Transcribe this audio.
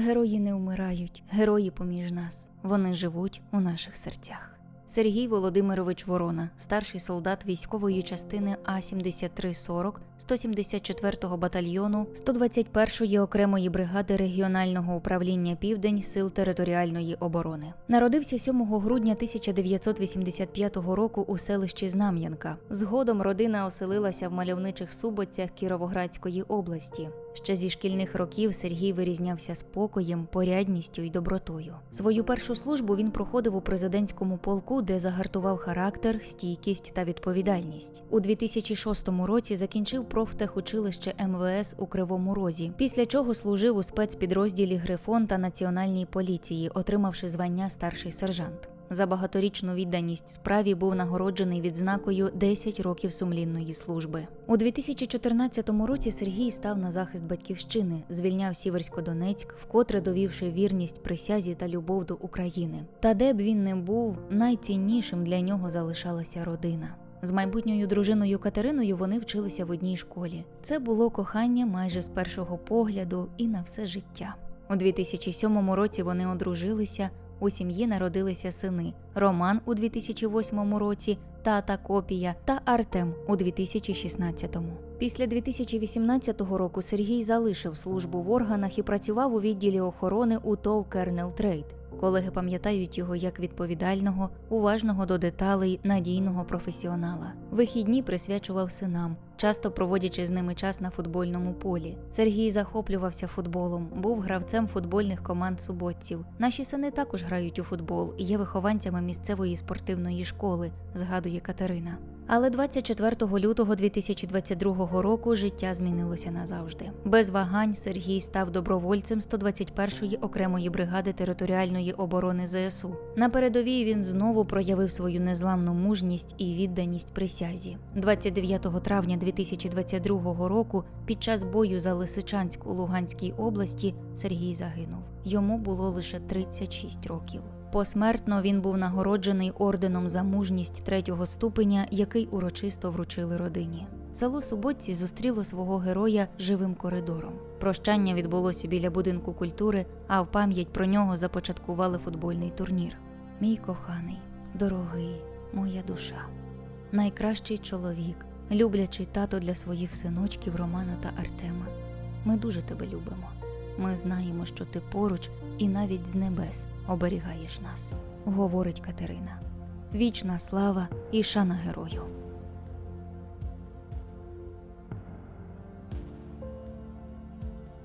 Герої не вмирають, герої поміж нас. Вони живуть у наших серцях. Сергій Володимирович Ворона, старший солдат військової частини А-7340 174-го батальйону 121-ї окремої бригади регіонального управління Південь Сил територіальної оборони. Народився 7 грудня 1985 року у селищі Знам'янка. Згодом родина оселилася в мальовничих Суботцях Кіровоградської області. Ще зі шкільних років Сергій вирізнявся спокоєм, порядністю і добротою. Свою першу службу він проходив у президентському полку, де загартував характер, стійкість та відповідальність. У 2006 році закінчив профтехучилище МВС у Кривому Розі, після чого служив у спецпідрозділі Грифон та Національній поліції, отримавши звання старший сержант. За багаторічну відданість справі був нагороджений відзнакою 10 років сумлінної служби. У 2014 році Сергій став на захист батьківщини, звільняв Сіверсько-Донецьк, вкотре довівши вірність присязі та любов до України. Та де б він не був, найціннішим для нього залишалася родина. З майбутньою дружиною Катериною вони вчилися в одній школі. Це було кохання майже з першого погляду і на все життя. У 2007 році вони одружилися. У сім'ї народилися сини Роман у 2008 році, тата Копія та Артем у 2016-му. Після 2018 року Сергій залишив службу в органах і працював у відділі охорони у ТОВ Кернел Трейд. Колеги пам'ятають його як відповідального, уважного до деталей, надійного професіонала. Вихідні присвячував синам, часто проводячи з ними час на футбольному полі. Сергій захоплювався футболом, був гравцем футбольних команд суботців. Наші сини також грають у футбол і є вихованцями місцевої спортивної школи, згадує Катерина. Але 24 лютого 2022 року життя змінилося назавжди. Без вагань Сергій став добровольцем 121-ї окремої бригади територіальної оборони ЗСУ. На передовій він знову проявив свою незламну мужність і відданість присязі. 29 травня 2022 року, під час бою за Лисичанськ у Луганській області, Сергій загинув. Йому було лише 36 років. Посмертно він був нагороджений орденом за мужність третього ступеня, який урочисто вручили родині. Село Суботці зустріло свого героя живим коридором. Прощання відбулося біля будинку культури, а в пам'ять про нього започаткували футбольний турнір. Мій коханий, дорогий, моя душа, найкращий чоловік, люблячий тато для своїх синочків Романа та Артема. Ми дуже тебе любимо. Ми знаємо, що ти поруч і навіть з небес оберігаєш нас, говорить Катерина. Вічна слава і шана герою.